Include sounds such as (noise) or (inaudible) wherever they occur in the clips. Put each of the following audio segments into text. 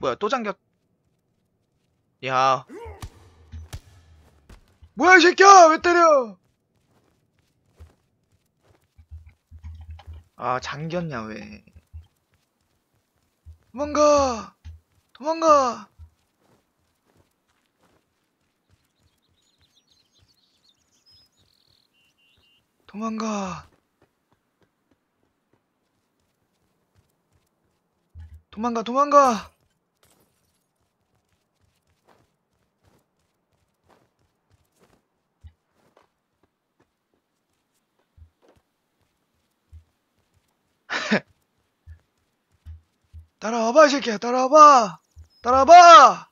뭐야 또 잠겼 야. 뭐야 이 새끼야! 왜 때려! 아 잠겼냐 왜. 도망가! 도망가! 도망가! 도망가 도망가 따라와봐 이 새끼야. 따라와봐. 따라와봐.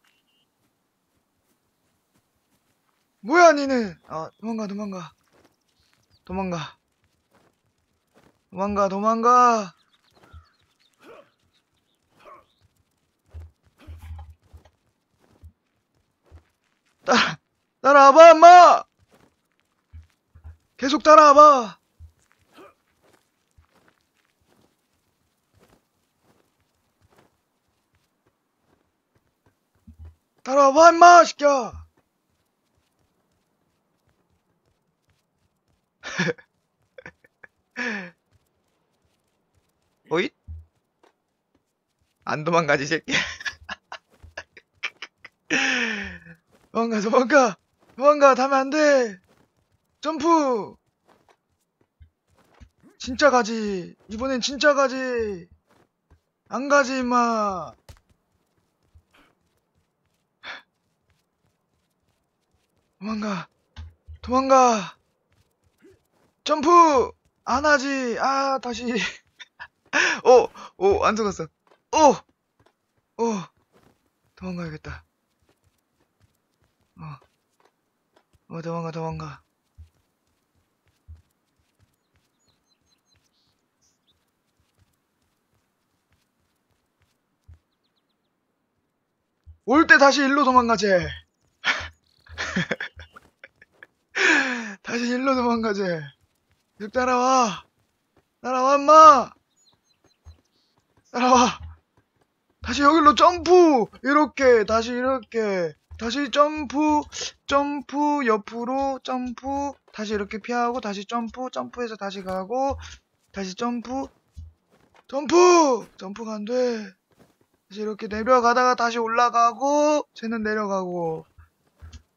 뭐야 니는 아 도망가 도망가. 도망가. 도망가 도망가. 따라 따라와봐 엄마! 계속 따라와봐 따라와봐 임마 시켜. (laughs) 어잇? 안 도망가지 이 새끼야. (laughs) 도망가 도망가. 도망가 가면 안돼. 점프. 진짜 가지. 이번엔 진짜 가지. 안 가지 임마 도망가. 도망가. 점프! 안 하지. 아 다시. (laughs) 오오안 죽었어. 오오 도망가야겠다. 어, 어 도망가 도망가. 올 때 다시 일로 도망가지 (laughs) 일로 도망가지. 쭉 따라와. 따라와 임마. 따라와. 다시 여기로 점프. 이렇게 다시 이렇게. 다시 점프 점프 옆으로 점프. 다시 이렇게 피하고 다시 점프 점프해서 다시 가고 다시 점프. 점프! 점프가 안 돼. 다시 이렇게 내려가다가 다시 올라가고 쟤는 내려가고.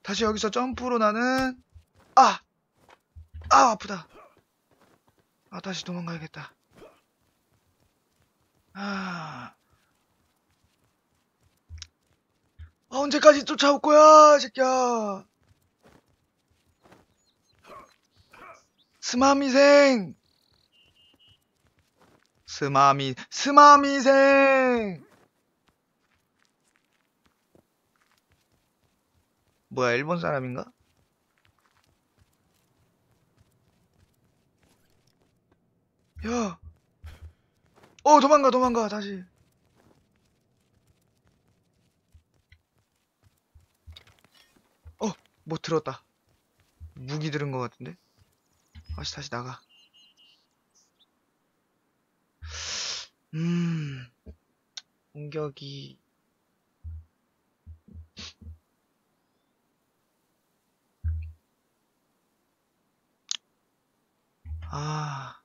다시 여기서 점프로 나는 아! 아 아프다 아 다시 도망가야겠다 아 아, 언제까지 쫓아올 거야, 이 새끼야. 스마미생. 스마미, 스마미생. 뭐야, 일본 사람인가? 야! 어, 도망가, 도망가, 다시. 어, 뭐 들었다. 무기 들은 것 같은데? 다시, 다시 나가. 음, 공격이. 아.